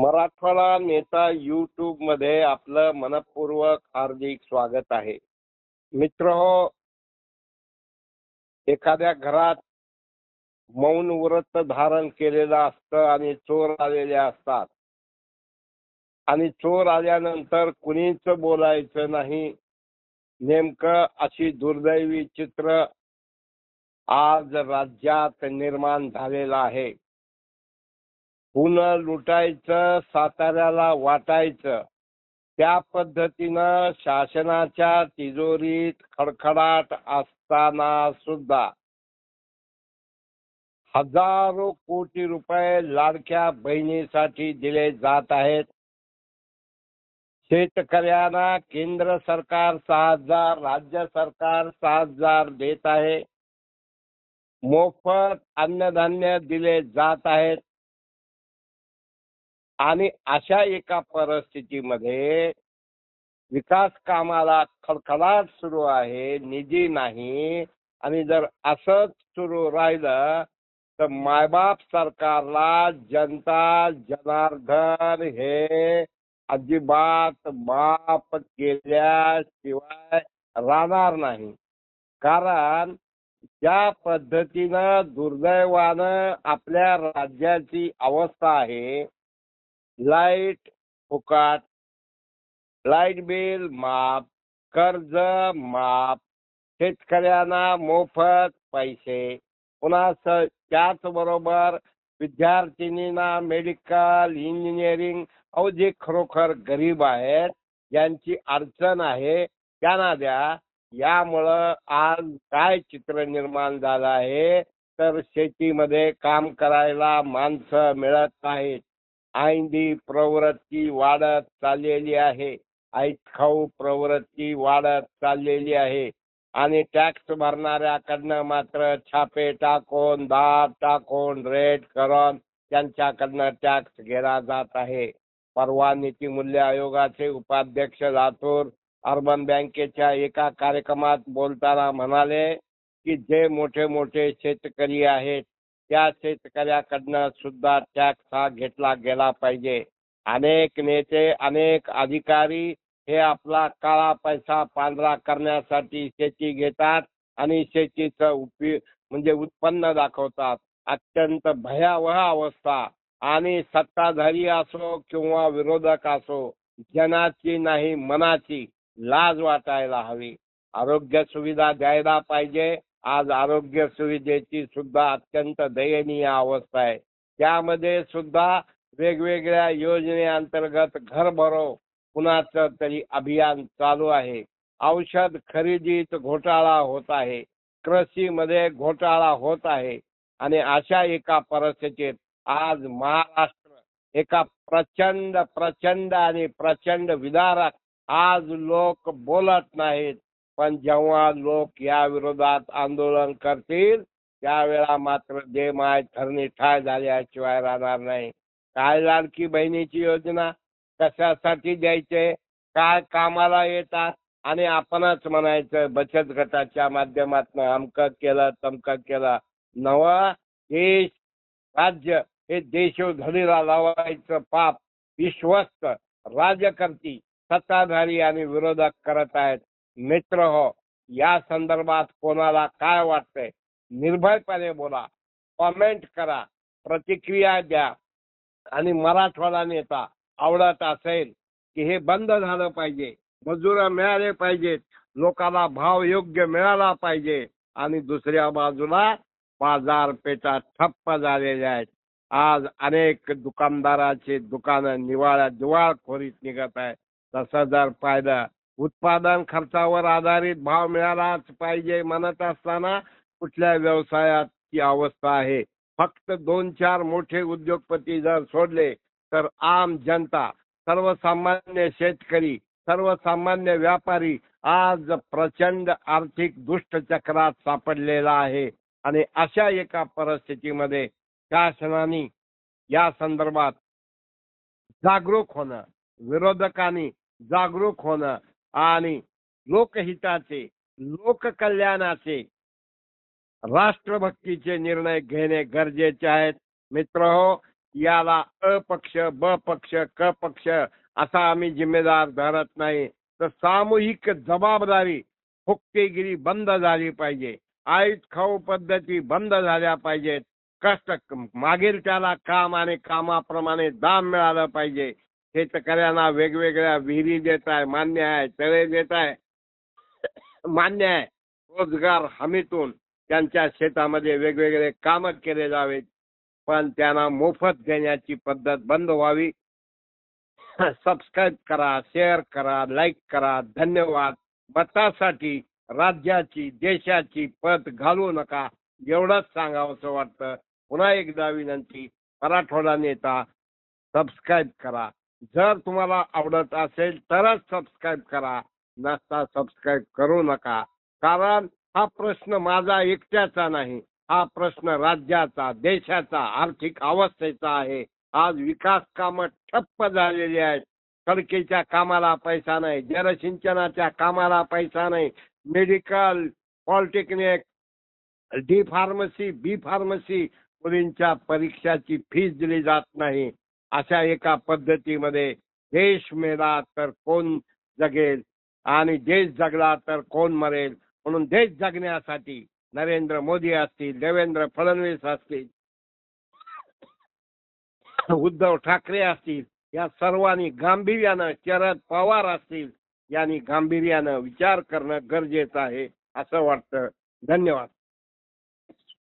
मराठवाडा नेता युट्यूबमध्ये आपलं मनपूर्वक हार्दिक स्वागत आहे. मित्र हो एखाद्या घरात मौन व्रत धारण केलेलं असतं आणि चोर आलेले असतात. आणि चोर आल्यानंतर कुणीच बोलायचं नाही. नेमकं अशी दुर्दैवी चित्र आज राज्यात निर्माण झालेलं आहे. पुन्हा लुटायचं साताऱ्याला वाटायचं. त्या पद्धतीनं शासनाच्या तिजोरीत खडखडाट असताना सुद्धा हजारो कोटी रुपये लाडक्या बहिणीसाठी दिले जात आहेत. शेतकऱ्यांना केंद्र सरकार सहा हजार राज्य सरकार सहा हजार देत आहे. मोफत अन्नधान्य दिले जात आहेत. आणि अशा एका परिस्थितीमध्ये विकास कामाला खडखडाट सुरू आहे निधी नाही. आणि जर असंच सुरू राहिलं तर मायबाप सरकारला जनता जनार्दन हे अजिबात माफ केल्याशिवाय राहणार नाही. कारण ज्या पद्धतीनं दुर्दैवानं आपल्या राज्याची अवस्था आहे लाइट फुकाट लाइट बिल माफ कर्ज माफ शेतकऱ्यांना मोफत पैसे. पुन्हा स त्याचबरोबर विद्यार्थिनींना मेडिकल इंजिनिअरिंग अहो जे खरोखर गरीब आहेत ज्यांची अडचण आहे त्यांना द्या. यामुळं आज काय चित्र निर्माण झालं आहे? तर शेतीमध्ये काम करायला माणसं मिळत नाहीत. आयंदी प्रवृत्ती वाढत चाललेली आहे. ऐतखाऊ प्रवृत्ती वाढत चाललेली आहे. आणि टॅक्स भरणाऱ्याकडनं मात्र छापे टाकून दाब टाकून रेट करून त्यांच्याकडनं टॅक्स घेला जात आहे. परवा नीती मूल्य आयोगाचे उपाध्यक्ष लातूर अर्बन बँकेच्या एका कार्यक्रमात बोलताना म्हणाले की जे मोठे मोठे शेतकरी आहेत त्या शेतकऱ्याकडनं सुद्धा टॅक्स हा घेतला गेला पाहिजे. अनेक नेते अनेक अधिकारी हे आपला काळा पैसा पांढरा करण्यासाठी शेती घेतात आणि शेतीचं उपयोग म्हणजे उत्पन्न दाखवतात. अत्यंत भयावह अवस्था. आणि सत्ताधारी असो किंवा विरोधक असो जनाची नाही मनाची लाज वाटायला हवी. आरोग्य सुविधा द्यायला पाहिजे. आज आरोग्य सुविधेची सुद्धा अत्यंत दयनीय अवस्था आहे. त्यामध्ये सुद्धा वेगवेगळ्या योजनेअंतर्गत घर भरो कुणाचं तरी अभियान चालू आहे. औषध खरेदीत घोटाळा होत आहे. कृषीमध्ये घोटाळा होत आहे. आणि अशा एका परिस्थितीत आज महाराष्ट्र एका प्रचंड प्रचंड आणि प्रचंड विदारक आज लोक बोलत नाहीत. पण जेव्हा लोक या विरोधात आंदोलन करतील त्यावेळा मात्र जे माय धरणी ठाय झाल्याशिवाय राहणार नाही. काय लाडकी बहिणीची योजना? कशासाठी द्यायचे? काय कामाला येतात? आणि आपणच म्हणायचं बचत गटाच्या माध्यमातून अमकं केलं तमकं केलं. नव देश राज्य हे देशोधडीला लावायचं पाप विश्वस्त राज्यकर्ती सत्ताधारी आणि विरोधक करत आहेत. मित्र हो या संदर्भात कोणाला काय वाटतंय? निर्भयपणे बोला. कॉमेंट करा. प्रतिक्रिया द्या. आणि मराठवाडा नेता आवडत असेल की हे बंद झालं पाहिजे. मजूर मिळाले पाहिजेत. लोकांना भाव योग्य मिळाला पाहिजे. आणि दुसऱ्या बाजूला बाजारपेठा ठप्प झालेल्या आहेत. आज अनेक दुकानदाराचे दुकानं निवाळ्या दिवाळखोरीत निघत आहे तसं जर पाहिलं उत्पादन खर्चावर आधारित भाव मिळालाच पाहिजे म्हणत असताना कुठल्या व्यवसायात ती अवस्था आहे? फक्त दोन चार मोठे उद्योगपती जर सोडले तर आम जनता सर्वसामान्य शेतकरी सर्वसामान्य व्यापारी आज प्रचंड आर्थिक दुष्टचक्रात सापडलेला आहे आणि अशा एका परिस्थितीमध्ये शासनाने या संदर्भात जागरूक होणं विरोधकांनी जागरूक होणं आणि लोकहिताचे लोककल्याणाचे राष्ट्रभक्तीचे निर्णय घेणे गरजेचे आहेत. मित्र हो याला अपक्ष ब पक्ष क पक्ष असा आम्ही जिम्मेदार धरत नाही. तर सामूहिक जबाबदारी फुक्तेगिरी बंद झाली पाहिजे. आईत खाऊ पद्धती बंद झाल्या पाहिजेत. कष्ट मागील त्याला काम आणि कामाप्रमाणे दाम मिळालं पाहिजे. शेतकऱ्यांना वेगवेगळ्या विहिरी देत आहे मान्य आहे तळे देत आहे. मान्य आहे रोजगार हमीतून त्यांच्या शेतामध्ये वेगवेगळे काम केले जावेत. पण त्यांना मोफत देण्याची पद्धत बंद व्हावी. सबस्क्राईब करा शेअर करा लाईक करा धन्यवाद. मतासाठी राज्याची देशाची पत घालू नका एवढंच सांगावंसं वाटतं. पुन्हा एकदा विनंती मराठवाडा नेता सबस्क्राईब करा. जर तुम्हाला आवडत असेल तरच सबस्क्राईब करा. नसता सबस्क्राईब करू नका. कारण हा प्रश्न माझा एकट्याचा नाही. हा प्रश्न राज्याचा देशाचा आर्थिक अवस्थेचा आहे. आज विकास कामं ठप्प झालेली आहेत. सडकेच्या कामाला पैसा नाही. जलसिंचनाच्या कामाला पैसा नाही. Medical polytechnic D pharmacy B pharmacy मुलींच्या परीक्षाची फीज दिली जात नाही. अशा एका पद्धतीमध्ये देश मेला तर कोण जगेल? आणि देश जगला तर कोण मरेल? म्हणून देश जगण्यासाठी नरेंद्र मोदी असतील देवेंद्र फडणवीस असतील उद्धव ठाकरे असतील या सर्वांनी गांभीर्यानं शरद पवार असतील यांनी गांभीर्यानं विचार करणं गरजेचं आहे असं वाटतं. धन्यवाद.